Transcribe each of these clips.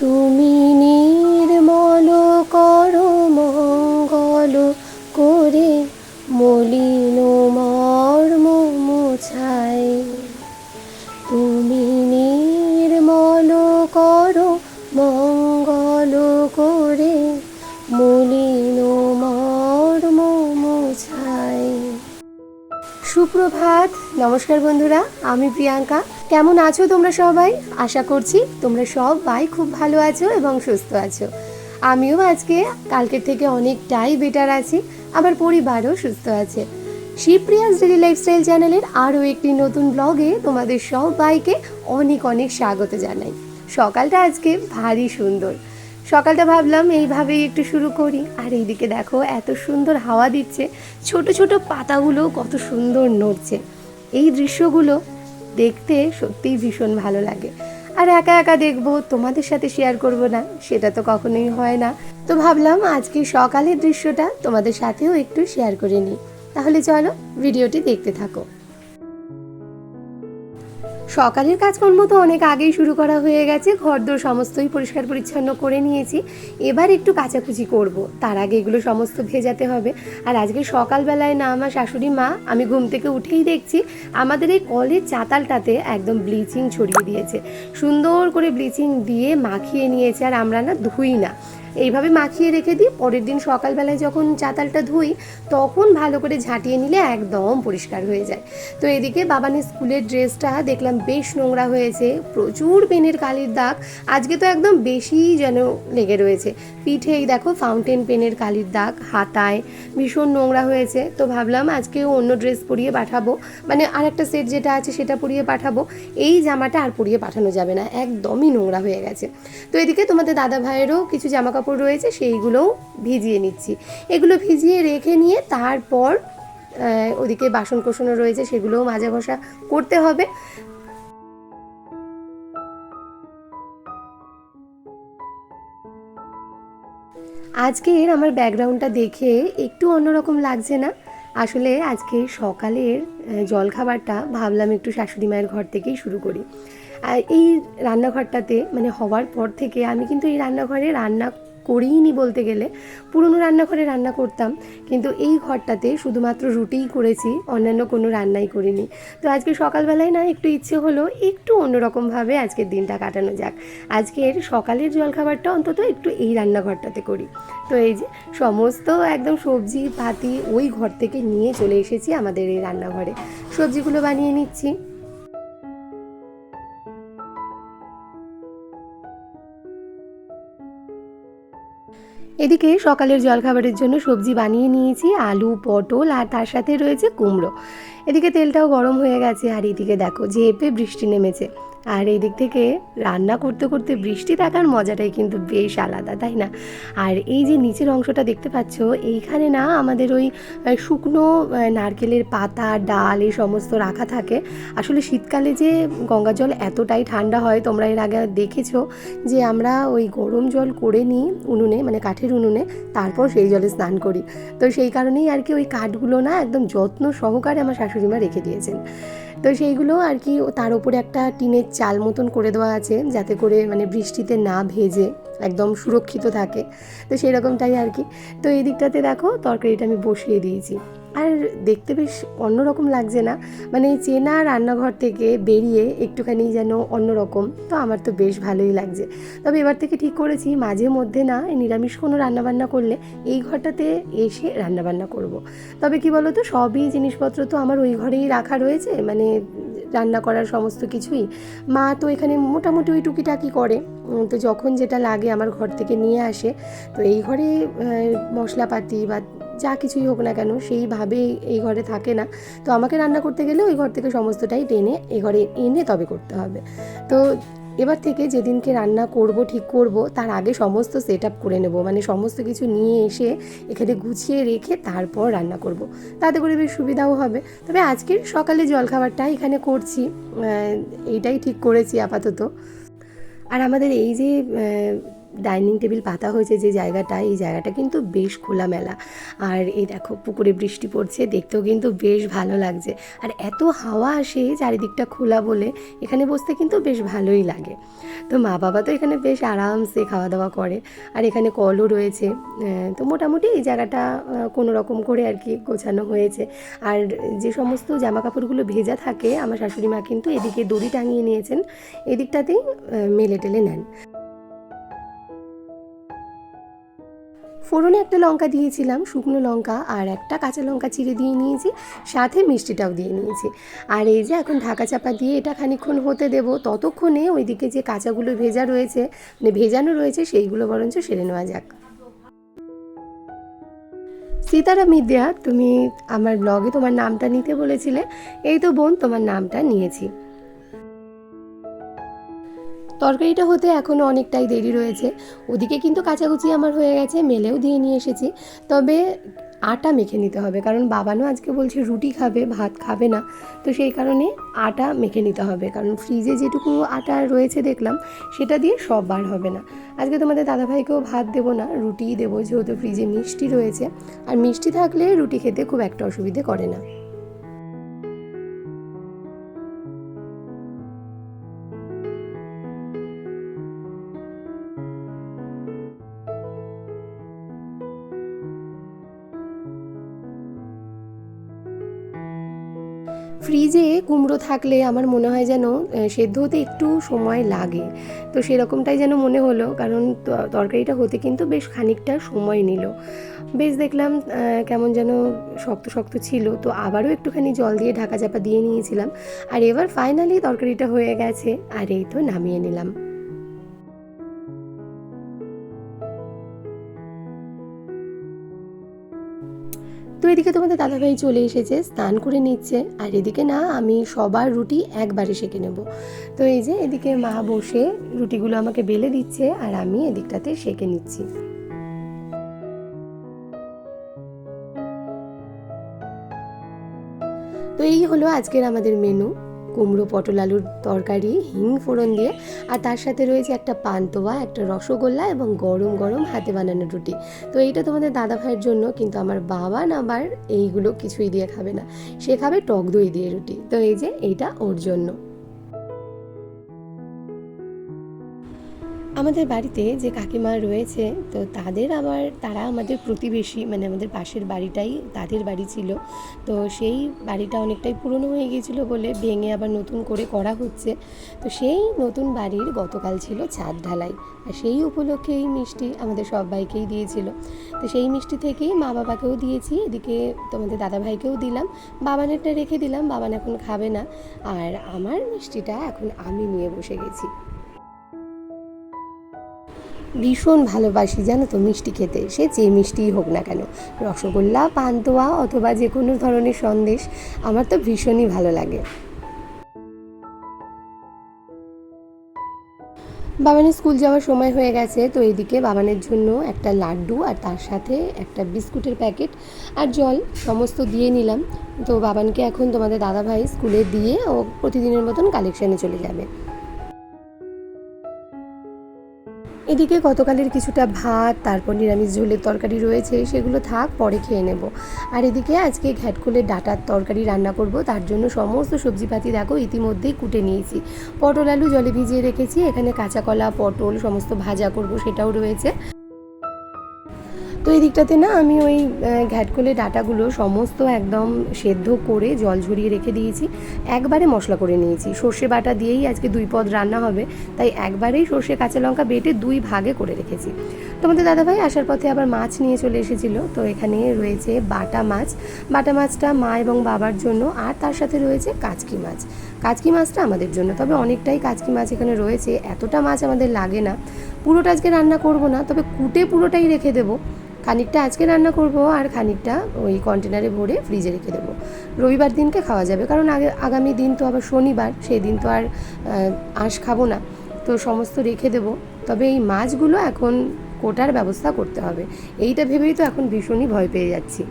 তুমি নির্মল করো মঙ্গল করে মলিন মর্ম মোছাই তুমি নির্মল করো মঙ্গল করে মলিন মর্ম মোছাই সুপ্রভাত, নমস্কার বন্ধুরা, আমি প্রিয়াঙ্কা। কেমন আছো তোমরা সবাই? আশা করছি তোমরা সবাই খুব ভালো আছো এবং সুস্থ আছো। আমিও আজকে কালকের থেকে অনেকটাই বেটার আছি, আমার পরিবারও সুস্থ আছে। শিবপ্রিয়াস ডেলি লাইফস্টাইল চ্যানেলের আরও একটি নতুন ব্লগে তোমাদের সবাইকে অনেক অনেক স্বাগত জানাই। সকালটা আজকে ভারী সুন্দর। সকালটা ভাবলাম এইভাবেই একটু শুরু করি। আর এইদিকে দেখো এত সুন্দর হাওয়া দিচ্ছে, ছোট ছোট পাতাগুলো কত সুন্দর নড়ছে। এই দৃশ্যগুলো দেখতে সত্যিই ভীষণ ভালো লাগে। আর একা একা দেখব, তোমাদের সাথে শেয়ার করব না, সেটা তো কখনোই হয় না। তো ভাবলাম আজকে সকালের দৃশ্যটা তোমাদের সাথেও একটু শেয়ার করে নিই। তাহলে চলো ভিডিওটি দেখতে থাকো। সকালের কাজকর্ম তো অনেক আগেই শুরু করা হয়ে গেছে। ঘরদোর সমস্তই পরিষ্কার পরিচ্ছন্ন করে নিয়েছি। এবার একটু কাচাকুচি করব। তার আগে এগুলো সমস্ত ভেজাতে হবে। আর আজকে সকালবেলায় না, আমার শাশুড়ি মা, আমি ঘুম থেকে উঠেই দেখছি আমাদের এই কলের চাতালটাতে একদম ব্লিচিং ছড়িয়ে দিয়েছে। সুন্দর করে ব্লিচিং দিয়ে মাখিয়ে নিয়েছে আর আমরা না ধুই না। এইভাবে মাখিয়ে রেখে দিই। পরের দিন সকালবেলায় যখন চাতালটা ধুই, তখন ভালো করে ঝাঁটিয়ে নিলে একদম পরিষ্কার হয়ে যায়। তো এদিকে বাবানের স্কুলের ড্রেসটা দেখলাম বেশ নোংরা হয়েছে, প্রচুর পেনের কালির দাগ। আজকে তো একদম বেশি যেন লেগে রয়েছে। পিঠে এই দেখো ফাউন্টেন পেনের কালির দাগ, হাতায় ভীষণ নোংরা হয়েছে। তো ভাবলাম আজকেও অন্য ড্রেস পরিয়ে পাঠাবো। মানে আরেকটা সেট যেটা আছে সেটা পরিয়ে পাঠাবো। এই জামাটা আর পরিয়ে পাঠানো যাবে না, একদমই নোংরা হয়ে গেছে। তো এদিকে তোমাদের দাদা ভাইয়েরও কিছু জামা কাপড় রয়েছে সেইগুলোও ভিজিয়ে নিচ্ছি। এগুলো ভিজিয়ে রেখে নিয়ে তারপর ওদিকে বাসন কোসনও রয়েছে, সেগুলোও মাজা ঘষা করতে হবে। আজকের আমার ব্যাকগ্রাউন্ডটা দেখে একটু অন্যরকম লাগছে না? আসলে আজকে সকালের জলখাবারটা ভাবলাম একটু শাশুড়ি মায়ের ঘর থেকেই শুরু করি। আর এই রান্নাঘরটাতে মানে হওয়ার পর থেকে আমি কিন্তু এই রান্নাঘরে রান্না করিনি বলতে গেলে। পুরনো রান্নাঘরে রান্না করতাম, কিন্তু এই ঘরটাতে শুধুমাত্র রুটিই করেছি, অন্যান্য কোনো রান্নাই করিনি। তো আজকে সকালবেলায় না একটু ইচ্ছে হলো একটু অন্যরকমভাবে আজকের দিনটা কাটানো যাক। আজকের সকালের জলখাবারটা অন্তত একটু এই রান্নাঘরটাতে করি। তো এই যে সমস্ত একদম সবজি, পাতি ওই ঘর থেকে নিয়ে চলে এসেছি আমাদের এই রান্নাঘরে। সবজিগুলো বানিয়ে নিচ্ছি। এদিকে সকালের জলখাবারের জন্য সবজি বানিয়ে নিয়েছি, আলু, পটল আর তার সাথে রয়েছে কুমড়ো। এদিকে তেলটাও গরম হয়ে গেছে আর এদিকে দেখো ঝেপে বৃষ্টি নেমেছে। আর এই দিক থেকে রান্না করতে করতে বৃষ্টি দেখার মজাটাই কিন্তু বেশ আলাদা, তাই না? আর এই যে নিচের অংশটা দেখতে পাচ্ছ, এইখানে না আমাদের ওই শুকনো নারকেলের পাতা, ডাল এই সমস্ত রাখা থাকে। আসলে শীতকালে যে গঙ্গা জল এতটাই ঠান্ডা হয়, তোমরা এর আগে দেখেছ যে আমরা ওই গরম জল করে নিই উনুনে মানে কাঠের উনুনে, তারপর সেই জলে স্নান করি। তো সেই কারণেই আর কি ওই কাঠগুলো না একদম যত্ন সহকারে আমার শাশুড়িমা রেখে দিয়েছেন। তো সেইগুলো আর কি তার উপরে একটা টিনের চাল মতন করে দেওয়া আছে, যাতে করে মানে বৃষ্টিতে না ভেজে একদম সুরক্ষিত থাকে। তো সেই রকমটাই আর কি। তো এই দিকটাতে দেখো, তরকারিটা আমি বসিয়ে দিয়েছি। আর দেখতে বেশ অন্যরকম লাগছে না। মানে চেনা রান্নাঘর থেকে বেরিয়ে একটুখানি যেন অন্যরকম, তো আমার তো বেশ ভালোই লাগছে। তবে এবার থেকে ঠিক করেছি, মাঝে মধ্যে না নিরামিষ কোনো রান্নাবান্না করলে এই ঘরটাতে এসে রান্নাবান্না করব। তবে কি বলো তো সবই জিনিসপত্র তো আমার ওই ঘরেই রাখা রয়েছে মানে রান্না করার সমস্ত কিছুই। মা তো এখানে মোটামুটি ওই টুকিটাকি করে তো যখন যেটা লাগে আমার ঘর থেকে নিয়ে আসে। তো এই ঘরে মশলাপাতি বা যা কিছুই হোক না কেন সেইভাবে এই ঘরে থাকে না। তো আমাকে রান্না করতে গেলে ওই ঘর থেকে সমস্তটাই টেনে এ ঘরে এনে তবে করতে হবে। তো এবার থেকে যেদিনকে রান্না করব, ঠিক করব, তার আগে সমস্ত সেট আপ করে নেব। মানে সমস্ত কিছু নিয়ে এসে এখানে গুছিয়ে রেখে তারপর রান্না করব। তাতে করে বেশ সুবিধাও হবে। তবে আজকের সকালে জলখাবারটা এখানে করছি। এইটাই ঠিক করেছি আপাতত। আর আমাদের এই যে ডাইনিং টেবিল পাতা হয়েছে যে জায়গাটা, এই জায়গাটা কিন্তু বেশ খোলামেলা। আর এই দেখো, পুকুরে বৃষ্টি পড়ছে, দেখতেও কিন্তু বেশ ভালো লাগছে। আর এত হাওয়া আসে চারিদিকটা খোলা বলে, এখানে বসতে কিন্তু বেশ ভালোই লাগে। তো মা বাবা তো এখানে বেশ আরামসে খাওয়া দাওয়া করে। আর এখানে কলও রয়েছে। তো মোটামুটি এই জায়গাটা কোনো রকম করে আর কি গোছানো হয়েছে। আর যে সমস্ত জামা কাপড়গুলো ভেজা থাকে, আমার শাশুড়ি মা কিন্তু এদিকে দড়ি টাঙিয়ে নিয়েছেন, এদিকটাতেই মেলে টেলে নেন। ফোড়নে একটা লঙ্কা দিয়েছিলাম, শুকনো লঙ্কা আর একটা কাঁচা লঙ্কা চিড়ে দিয়ে নিয়েছি, সাথে মিষ্টিটাও দিয়ে নিয়েছি। আর এই যে এখন ঢাকা চাপা দিয়ে এটা খানিক্ষণ হতে দেব, ততক্ষণে ওইদিকে যে কাঁচাগুলো ভেজা রয়েছে মানে ভেজানো রয়েছে, সেইগুলো বরঞ্চ সেরে নেওয়া যাক। সীতারা মিদ্যা, তুমি আমার ব্লগে তোমার নামটা নিতে বলেছিলে, এই তো বোন, তোমার নামটা নিয়েছি। তরকারিটা হতে এখনও অনেকটাই দেরি রয়েছে। ওদিকে কিন্তু কাচাকুচি আমার হয়ে গেছে, মেলেও দিয়ে নিয়ে এসেছি। তবে আটা মেখে নিতে হবে, কারণ বাবানও আজকে বলছে রুটি খাবে, ভাত খাবে না। তো সেই কারণে আটা মেখে নিতে হবে, কারণ ফ্রিজে যেটুকু আটা রয়েছে দেখলাম, সেটা দিয়ে সব বার হবে না। আজকে তোমাদের দাদাভাইকেও ভাত দেবো না, রুটিই দেবো, যেহেতু ফ্রিজে মিষ্টি রয়েছে। আর মিষ্টি থাকলে রুটি খেতে খুব একটা অসুবিধে করে না। ফ্রিজে কুমড়ো থাকলে আমার মনে হয় যেন সেদ্ধ হতে একটু সময় লাগে। তো সেরকমটাই যেন মনে হলো, কারণ তরকারিটা হতে কিন্তু বেশ খানিকটা সময় নিল। বেশ দেখলাম কেমন যেন শক্ত শক্ত ছিল। তো আবারও একটুখানি জল দিয়ে ঢাকা চাপা দিয়ে নিয়েছিলাম। আর এবার ফাইনালি তরকারিটা হয়ে গেছে। আর এই তো নামিয়ে নিলাম। তো এদিকে তোমাদের দাদাভাই চলে এসেছে, স্নান করে নিচ্ছে। আর এদিকে না, আমি সবার রুটি একবারে সেঁকে নেব। তো এই যে এদিকে মা বসে রুটিগুলো আমাকে বেলে দিচ্ছে আর আমি এদিকটাতে সেঁকে নিচ্ছি। তো এই হলো আজকের আমাদের মেনু কুমড়ো, পটল, আলুর তরকারি, হিং ফোড়ন দিয়ে। আর তার সাথে রয়েছে একটা পান্তোয়া, একটা রসগোল্লা এবং গরম গরম হাতে বানানো রুটি। তো এইটা তোমাদের দাদা ভাইয়ের জন্য, কিন্তু আমার বাবা না আবার এইগুলো কিছুই দিয়ে খাবে না। সে খাবে টক দই দিয়ে রুটি। তো এই যে এইটা ওর জন্য। আমাদের বাড়িতে যে কাকিমা রয়েছে, তো তাদের আবার, তারা আমাদের প্রতিবেশী মানে আমাদের পাশের বাড়িটাই তাদের বাড়ি ছিল। তো সেই বাড়িটা অনেকটাই পুরনো হয়ে গিয়েছিল বলে ভেঙে আবার নতুন করে করা হচ্ছে। তো সেই নতুন বাড়ির গতকাল ছিল ছাদ ঢালাই। আর সেই উপলক্ষে এই মিষ্টি আমাদের সবাইকেই দিয়েছিল। তো সেই মিষ্টি থেকেই মা বাবাকেও দিয়েছি, এদিকে তোমাদের দাদাভাইকেও দিলাম। বাবানেরটা রেখে দিলাম, বাবান এখন খাবে না। আর আমার মিষ্টিটা এখন আমি নিয়ে বসে গেছি। ভীষণ ভালোবাসি, জানো তো মিষ্টি খেতে। সে যে মিষ্টিই হোক না কেন, রসগোল্লা, পান্তুয়া অথবা যে কোনো ধরনের সন্দেশ, আমার তো ভীষণই ভালো লাগে। বাবানের স্কুল যাওয়ার সময় হয়ে গেছে, তো এদিকে বাবানের জন্য একটা লাড্ডু আর তার সাথে একটা বিস্কুটের প্যাকেট আর জল, সমস্ত দিয়ে নিলাম। তো বাবানকে এখন তোমাদের দাদাভাই স্কুলে দিয়ে ও প্রতিদিনের মতন কালেকশানে চলে যাবে। এদিকে গতকালের কিছুটা ভাত, তারপর নিরামিষ ঝোলের তরকারি রয়েছে, সেগুলো থাক, পরে খেয়ে নেব। আর এদিকে আজকে ঘ্যাটকুলের ডাটার তরকারি রান্না করব, তার জন্য সমস্ত সবজিপাতি দেখো, ইতিমধ্যেই কুটে নিয়েছি। পটল, আলু, জলে ভিজিয়ে রেখেছি, এখানে কাঁচা কলা, পটল, সমস্ত ভাজা করব, সেটাও রয়েছে। তো এই দিকটাতে না আমি ওই ঘ্যাটকোলে ডাটাগুলো সমস্ত একদম সেদ্ধ করে জল ঝরিয়ে রেখে দিয়েছি। একবারে মশলা করে নিয়েছি। সর্ষে বাটা দিয়েই আজকে দুই পদ রান্না হবে। তাই একবারেই সর্ষে কাঁচা লঙ্কা বেটে দুই ভাগে করে রেখেছি। তোমাদের দাদাভাই আসার পথে আবার মাছ নিয়ে চলে এসেছিল। তো এখানে রয়েছে বাটা মাছ। বাটা মাছটা মা এবং বাবার জন্য আর তার সাথে রয়েছে কাচকি মাছ। কাচকি মাছটা আমাদের জন্য। তবে অনেকটাই কাচকি মাছ এখানে রয়েছে। এতটা মাছ আমাদের লাগে না। পুরোটা আজকে রান্না করব না, তবে কুটে পুরোটাই রেখে দেবো। খানিকটা আজকে রান্না করব আর খানিকটা ওই কন্টেনারে ভরে ফ্রিজে রেখে দেবো। রবিবার দিনকে খাওয়া যাবে, কারণ আগে আগামী দিন তো আবার শনিবার, সেই দিন তো আর আঁশ খাব না। তো সমস্ত রেখে দেবো, তবে এই মাছগুলো এখন কোটার ব্যবস্থা করতে হবে। এইটা ভেবেই তো এখন ভীষণই ভয় পেয়ে যাচ্ছি।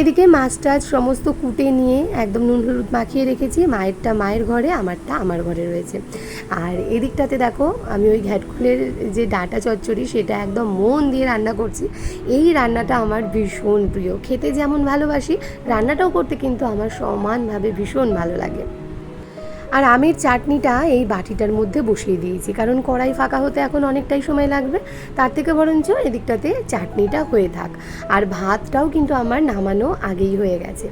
এদিকে মাছ টাছ সমস্ত কুটে নিয়ে একদম নুন হলুদ মাখিয়ে রেখেছি। মায়েরটা মায়ের ঘরে, আমারটা আমার ঘরে রয়েছে। আর এদিকটাতে দেখো, আমি ওই ঘ্যাটখুলের যে ডাটা চচ্চড়ি, সেটা একদম মন দিয়ে রান্না করছি। এই রান্নাটা আমার ভীষণ প্রিয়। খেতে যেমন ভালোবাসি, রান্নাটাও করতে কিন্তু আমার সমানভাবে ভীষণ ভালো লাগে। আর আমের চাটনিটা এই বাটিটার মধ্যে বসিয়ে দিয়েছি, কারণ কড়াই ফাঁকা হতে এখন অনেকটাই সময় লাগবে। তার থেকে বরঞ্চ এদিকটাতে চাটনিটা হয়ে থাক। আর ভাতটাও কিন্তু আমার নামানো আগেই হয়ে গেছে।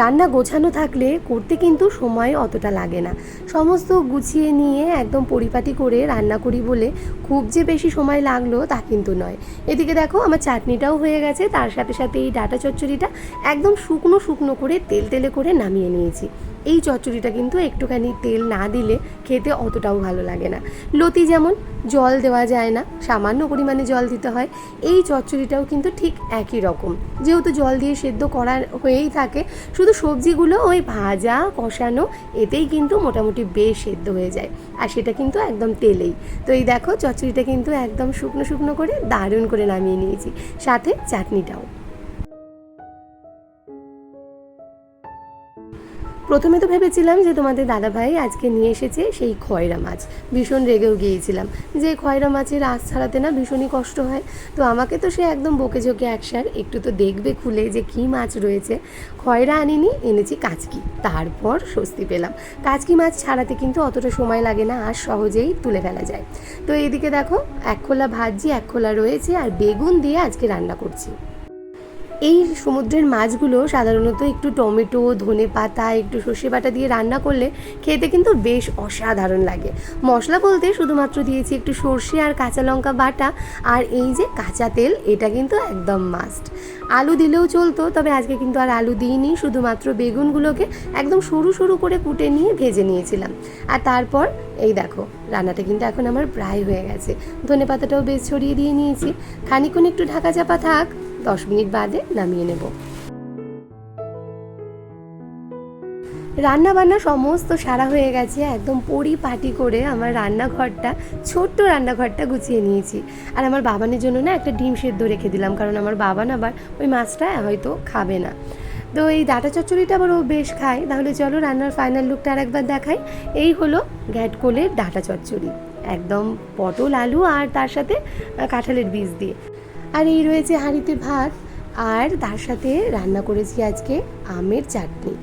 রান্না গোছানো থাকলে করতে কিন্তু সময় অতটা লাগে না। সমস্ত গুছিয়ে নিয়ে একদম পরিপাটি করে রান্না করি বলে খুব যে বেশি সময় লাগল তা কিন্তু নয়। এদিকে দেখো আমার চাটনিটাও হয়ে গেছে, তার সাথে সাথে এই ডাটা চচ্চড়িটা একদম শুকনো শুকনো করে তেল তেলে করে নামিয়ে নিয়েছি। এই চচ্চড়িটা কিন্তু একটুখানি তেল না দিলে খেতে অতটাও ভালো লাগে না। লতি যেমন জল দেওয়া যায় না, সামান্য পরিমাণে জল দিতে হয়, এই চচ্চড়িটাও কিন্তু ঠিক একই রকম। যেহেতু জল দিয়ে সেদ্ধ করা হয়েই থাকে, শুধু সবজিগুলো ওই ভাজা, কষানো, এতেই কিন্তু মোটামুটি বেশ সেদ্ধ হয়ে যায়, আর সেটা কিন্তু একদম তেলেই। তো এই দেখো, চচ্চড়িটা কিন্তু একদম শুকনো শুকনো করে দারুণ করে নামিয়ে নিয়েছি। সাথে চাটনিটাও। প্রথমে তো ভেবেছিলাম যে তোমাদের দাদাভাই আজকে নিয়ে এসেছে সেই খয়রা মাছ। ভীষণ রেগেও গিয়েছিলাম। যে খয়রা মাছের আঁশ ছাড়াতে না ভীষণই কষ্ট হয়। তো আমাকে তো সে একদম বকে ঝোঁকে একসার একটু তো দেখবে খুলে যে কী মাছ রয়েছে। খয়রা আনিনি, এনেছি কাচকি। তারপর স্বস্তি পেলাম। কাচকি মাছ ছাড়াতে কিন্তু অতটা সময় লাগে না, আর সহজেই তুলে ফেলা যায়। তো এইদিকে দেখো, এক খোলা ভাজি, এক খোলা রয়েছে, আর বেগুন দিয়ে আজকে রান্না করছি। এই সমুদ্রের মাছগুলো সাধারণত একটু টমেটো, ধনে পাতা, একটু সর্ষে বাটা দিয়ে রান্না করলে খেতে কিন্তু বেশ অসাধারণ লাগে। মশলা বলতে শুধুমাত্র দিয়েছি একটু সর্ষে আর কাঁচা লঙ্কা বাটা আর এই যে কাঁচা তেল, এটা কিন্তু একদম মাস্ট আলু দিলেও চলতো, তবে আজকে কিন্তু আর আলু দিইনি, শুধুমাত্র বেগুনগুলোকে একদম সরু সরু করে কুটে নিয়ে ভেজে নিয়েছিলাম। আর তারপর এই দেখো, রান্নাটা কিন্তু এখন আমার প্রায় হয়ে গেছে। ধনে পাতাটাও বেশ ছড়িয়ে দিয়ে নিয়েছি। খানিক্ষণ একটু ঢাকা চাপা থাক। দশ মিনিট বাদে নামিয়ে নেব। রান্না বান্না সমস্ত সারা হয়ে গেছে, একদম পরিপাটি করে আমার রান্নাঘরটা, ছোট্ট রান্নাঘরটা গুছিয়ে নিয়েছি। আর আমার বাবানের জন্য না একটা ডিম সেদ্ধ রেখে দিলাম, কারণ আমার বাবান আবার ওই মাছটা হয়তো খাবে না। তো এই ডাটা চচ্চড়িটা আবার ও বেশ খায়, তাহলে চলো রান্নার ফাইনাল লুকটা আর একবার দেখাই। এই হলো ঘ্যাটকোলের ডাটা চচ্চড়ি, একদম পটল, আলু আর তার সাথে কাঁঠালের বীজ দিয়ে। আর এই রয়েছে হাঁড়িতে ভাত, আর তার সাথে রান্না করেছি আজকে আমের চাটনি।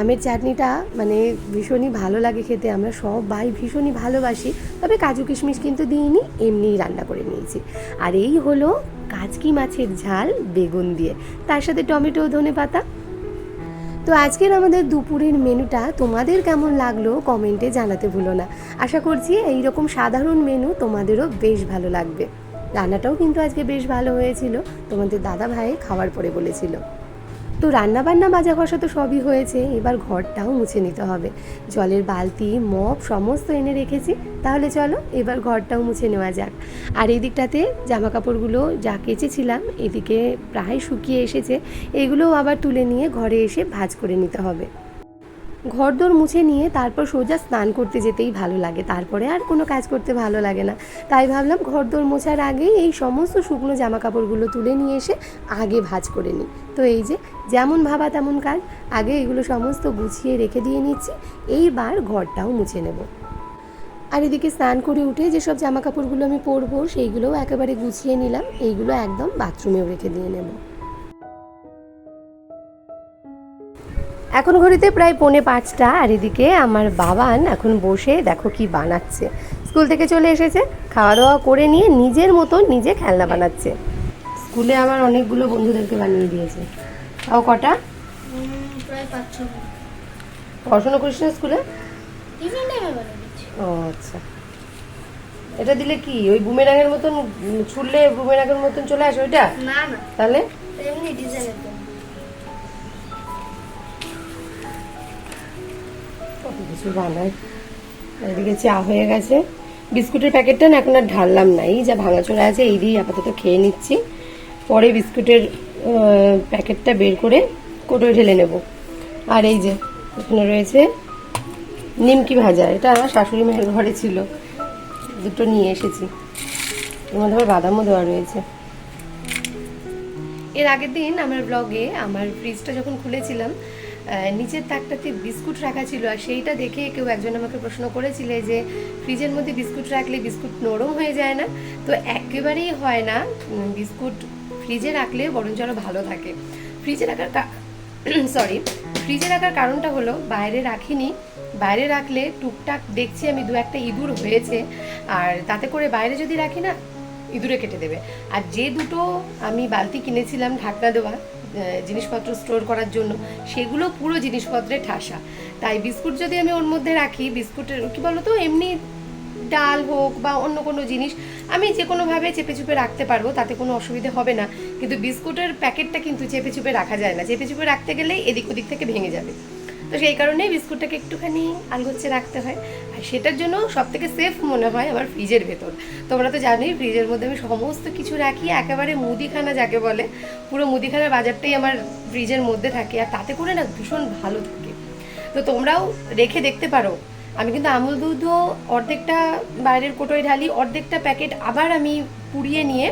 আমের চাটনিটা মানে ভীষণই ভালো লাগে খেতে, আমরা সবাই ভীষণই ভালোবাসি, তবে কাজু কিশমিশ কিন্তু দিইনি, এমনিই রান্না করে নিয়েছি। আর এই হলো কাজকি মাছের ঝাল বেগুন দিয়ে। তার সাথে টমেটো ধনে পাতা। তো আজকের আমাদের দুপুরের মেনুটা তোমাদের কেমন লাগল কমেন্টে জানাতে ভুলো না। আশা করছি এই রকম সাধারণ মেনু তোমাদেরও বেশ ভালো লাগবে। রান্নাটাও কিন্তু আজকে বেশ ভালো হয়েছিল। তোমাদের দাদা ভাই খাওয়ার পরে বলেছিল। তো রান্না বান্না মাজা ঘষা তো সবই হয়েছে, এবার ঘরটাও মুছে নিতে হবে। জলের বালতি মপ সমস্ত এনে রেখেছি, তাহলে চলো এবার ঘরটাও মুছে নেওয়া যাক। আর এই দিকটাতে জামা কাপড়গুলো যা কেচেছিলাম, এদিকে প্রায় শুকিয়ে এসেছে, এগুলোও আবার তুলে নিয়ে ঘরে এসে ভাজ করে নিতে হবে। ঘরদোর মুছে নিয়ে তারপর সোজা স্নান করতে যেতেই ভালো লাগে। তারপরে আর কোনো কাজ করতে ভালো লাগে না। তাই ভাবলাম ঘরদোর মোছার আগেই এই সমস্ত শুকনো জামা কাপড়গুলো তুলে নিয়ে এসে আগে ভাঁজ করে নিই। তো এই যে, যেমন ভাবা তেমন কাজ। আগে এগুলো সমস্ত গুছিয়ে রেখে দিয়ে নিচ্ছি। এইবার ঘরটাও মুছে নেব। আর এদিকে স্নান করে উঠে যেসব জামা কাপড়গুলো আমি পরবো, সেইগুলোও একেবারে গুছিয়ে নিলাম। এইগুলো একদম বাথরুমেও রেখে দিয়ে নেব। এখন ঘড়িতে প্রায় পৌনে পাঁচটা আর এদিকে আমার বাবান এখন বসে দেখো কি বানাচ্ছে। স্কুল থেকে চলে এসেছে খাওয়া দাওয়া করে নিয়ে নিজের মতো নিজে খেলনা বানাচ্ছে। স্কুলে আমার অনেকগুলো বন্ধুদেরকে বানিয়ে দিয়েছে। তাও কটা? পড়াশোনা করিস না স্কুলে? ও আচ্ছা। এটা দিলে কি ওই বুমেরাঙের মতন ছুড়লে বুমেরাঙের মতন চলে আসে ওইটা? না না। তাহলে? এমনি ডিজাইনের কিছু বানায় এদিকে চা হয়ে গেছে। বিস্কুটের প্যাকেটটা না এখন আর ঢাললাম না। এই যা ভাঙাচোরা আছে, এই দিয়েই আপাতত খেয়ে নিচ্ছি। পরে বিস্কুটের প্যাকেটটা বের করে কোটোয় ঢেলে নেব। আর এই যে, এখানে রয়েছে নিমকি ভাজা। এটা আমার শাশুড়ি মায়ের ঘরে ছিল। দুটো নিয়ে এসেছি। এর মধ্যে আবার বাদামও দেওয়া রয়েছে। এর আগের দিন আমার ব্লগে আমার ফ্রিজটা যখন খুলেছিলাম নিচের তাকটাতে বিস্কুট রাখা ছিল আর সেইটা দেখে কেউ একজন আমাকে প্রশ্ন করেছিলে যে ফ্রিজের মধ্যে বিস্কুট রাখলে বিস্কুট নরম হয়ে যায় না? তো একেবারেই হয় না। বিস্কুট ফ্রিজে রাখলে বরঞ্চ আরও ভালো থাকে। ফ্রিজে রাখার সরি ফ্রিজে রাখার কারণটা হলো বাইরে রাখিনি। বাইরে রাখলে টুকটাক দেখছি আমি দু একটা ইঁদুর হয়েছে আর তাতে করে বাইরে যদি রাখি না, ইঁদুরে কেটে দেবে। আর যে দুটো আমি বালতি কিনেছিলাম ঢাকনা দেওয়া জিনিসপত্র স্টোর করার জন্য, সেগুলো পুরো জিনিসপত্রে ঠাসা। তাই বিস্কুট যদি আমি ওর মধ্যে রাখি, বিস্কুটের কি তো এমনি ডাল হোক বা অন্য কোনো জিনিস, আমি যে কোনোভাবে চেপে চুপে রাখতে পারব, তাতে কোনো অসুবিধে হবে না। কিন্তু বিস্কুটের প্যাকেটটা কিন্তু চেপে চুপে রাখা যায় না। চেপে চুপে রাখতে গেলেই এদিক ওদিক থেকে ভেঙে যাবে। তো সেই কারণেই বিস্কুটটাকে একটুখানি আলগোচ্ছে রাখতে হয়। আর সেটার জন্য সব থেকে সেফ মনে হয় আমার ফ্রিজের ভেতর। তোমরা তো জানোই ফ্রিজের মধ্যে আমি সমস্ত কিছু রাখি, একেবারে মুদিখানা যাকে বলে। পুরো মুদিখানার বাজারটাই আমার ফ্রিজের মধ্যে থাকে আর তাতে করে না ভীষণ ভালো থাকে। তো তোমরাও রেখে দেখতে পারো। আমি কিন্তু আমুল দুধও অর্ধেকটা বাইরের কোটোয় ঢালি, অর্ধেকটা প্যাকেট আবার আমি পুড়িয়ে নিয়ে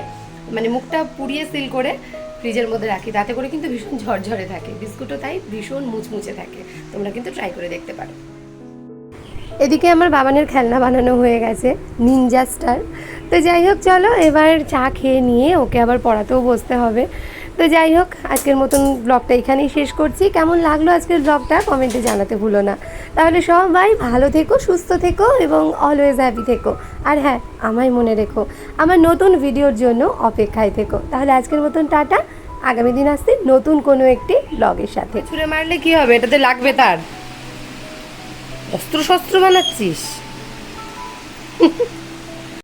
মানে মুখটা পুড়িয়ে সিল করে ফ্রিজের মধ্যে রাখি, তাতে করে কিন্তু ভীষণ ঝরঝরে থাকে। বিস্কুটও তাই, ভীষণ মুচমুচে থাকে। তোমরা কিন্তু ট্রাই করে দেখতে পারো। এদিকে আমার বাবানের খেলনা বানানো হয়ে গেছে নিনজা স্টার তো যাই হোক, চলো এবার চা খেয়ে নিয়ে ওকে আবার পড়াতেও বসতে হবে। তো যাই হোক, আজকের মতন ব্লগটা এখানেই শেষ করছি। কেমন লাগল আজকের ব্লগটা কমেন্টে জানাতে ভুলো না। তাহলে সবাই ভালো থেকো, সুস্থ থেকো এবং অলওয়েজ হ্যাপি থেকো। আর হ্যাঁ আমায় মনে রেখো, আমার নতুন ভিডিওর জন্য অপেক্ষায় থেকো। তাহলে আজকের মতন টাটা। আগামী দিন আসছি নতুন কোনো একটি ব্লগের সাথে। ছুঁড়ে মারলে কি হবে? এটাতে লাগবে তার। অস্ত্র শস্ত্র বানাচ্ছিস?